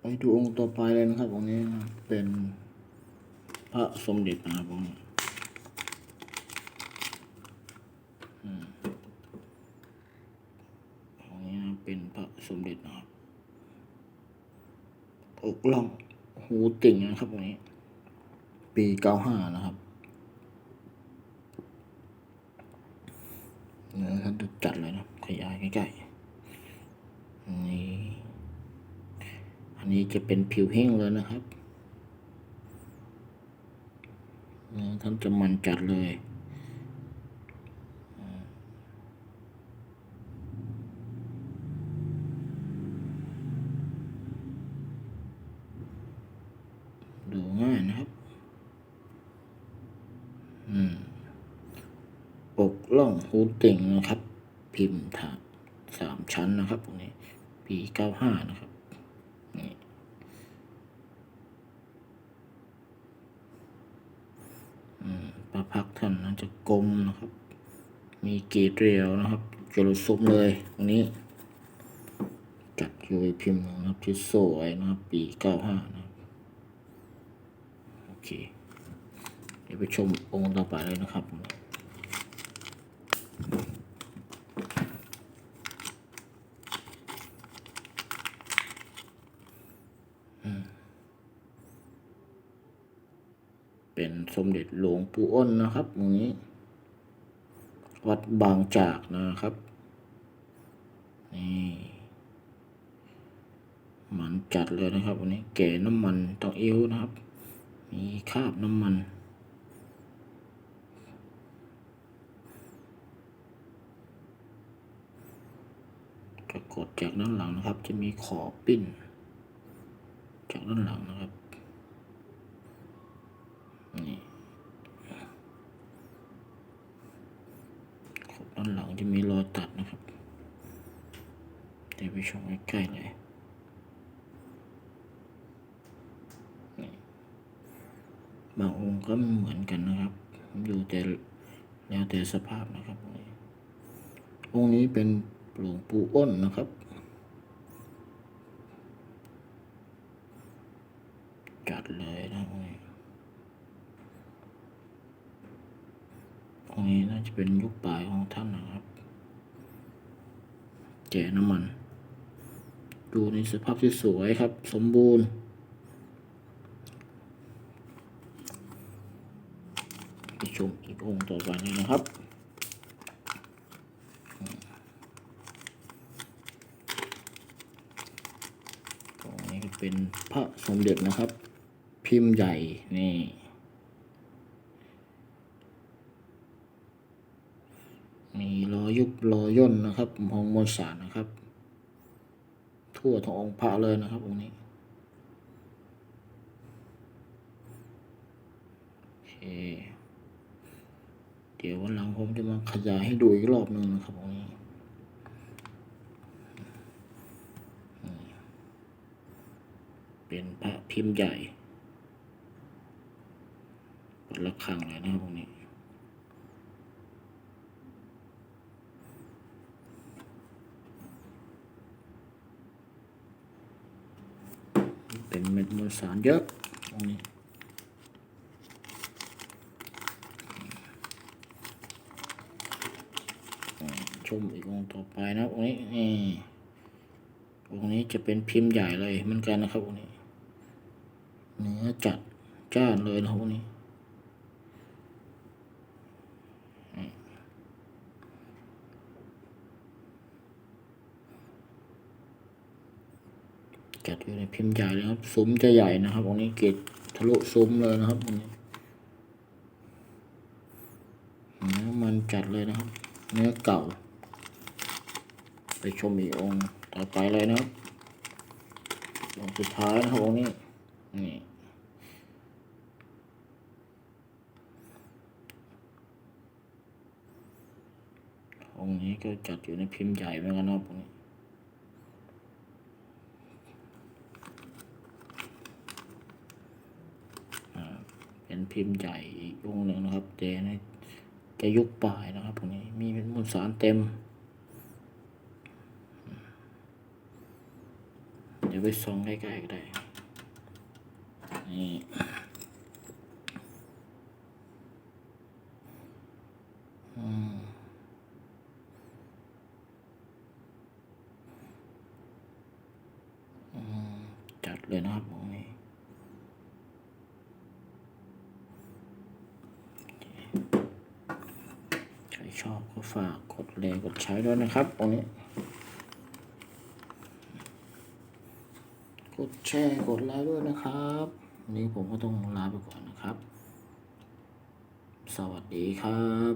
ไปดูองค์ต่อไปเลยนะครับองค์นี้เป็นพระสมเด็จนะครับองค์นี้องค์นี้นะเป็นพระสมเด็จนะครับอกล่องหูติ่งนะครับองค์นี้ ปีเก้าห้านะครับเนี่ยท่านจัดเลยนะขยายใกล้ๆนี่ อันนี้จะเป็นผิวแห้งเลยนะครับท่านจะมันจัดเลยดูง่ายนะครับ อืมปกล่องหูติ่งนะครับ พิมพ์ถาสามชั้นนะครับตรงนี้ ปีเก้าห้านะครับ นี่อืมประ พักท่านน่าจะกลมนะครับ มีกรีดเรียวนะครับจรดซุมเลยตรงนี้ จัดอยู่พิมพ์นะครับที่สวยนะครับ ปีเก้าห้านะครับโอเค เดี๋ยวไปชมองค์ต่อไปเลยนะครับ เป็นสมเด็จหลวงปู่อ้นนะครับตรงนี้ วัดบางจากนะครับ นี่มันจัดเลยนะครับวันนี้แก่น้ำมันต้องเอวนะครับ มีคราบน้ำมันปรากฏจากด้านหลังนะครับ จะมีขอบปิ้น จากด้านหลังนะครับ นี่ขอบ ด้านหลังจะมีรอยตัดนะครับ เดี๋ยวไปชมใกล้ๆเลยบางองค์ก็ไม่เหมือนกันนะครับ อยู่แต่แล้วแต่สภาพนะครับ องค์นี้เป็นหลวงปู่อ้นนะครับ จัดเลยนะ งนี้ตรงนี้น่าจะเป็นยุคปลายของท่านนะครับ แก่น้ำมัน ดูในสภาพที่สวยครับ สมบูรณ์ ไปชมอีกองค์ต่อไปนี้นะครับตรงนี้เป็นพระสมเด็จนะครับ พิมพ์ใหญ่นี่ มี รอยยุบรอยย่นนะครับของมวลสารนะครับ ทั่วทั้งองค์พระเลยนะครับองค์นี้เดี๋ยววันหลังผมจะมาขยายให้ดูอีกรอบหนึ่งนะครับองค์นี้เป็นพระพิมพ์ใหญ่เปิดระฆังเลยนะครับองค์นี้ เป็นเม็ดมวลสารเยอะตรงนี้ชมอีกองต่อไปนะองนี้นี่องนี้จะเป็นพิมพ์ใหญ่เลยเหมือนกันนะครับองนี้เนื้อจัดจ้านเลยนะครับองนี้ จัดอยู่ในพิมพ์ใหญ่เลยครับซุ้มจะใหญ่นะครับองนี้เกตทะลุซุ้มเลยนะครับองนี้เนื้อมันจัดเลยนะครับ เนื้อเก่า ไปชมอีกองต่อไปเลยนะครับองสุดท้ายนะครับองนี้นี่องนี้ก็จัดอยู่ในพิมพ์ใหญ่เหมือนกันนะครับองนี้ เป็น พิมพ์ใหญ่อีกองหนึ่งนะครับแต่ในจะยุคปลายนะครับตรงนี้มีเป็นมวลสารเต็ม เดี๋ยวไปส่องใกล้ๆก็ได้นี่ อืมอืมจัดเลยนะครับตรงนี้ ใคร ชอบก็ฝากกดแลกดใช้ด้วยนะครับ ตรงนี้ กดแชร์กดไลค์ด้วยนะครับวันนี้ผมก็ต้องลาไปก่อนนะครับ สวัสดีครับ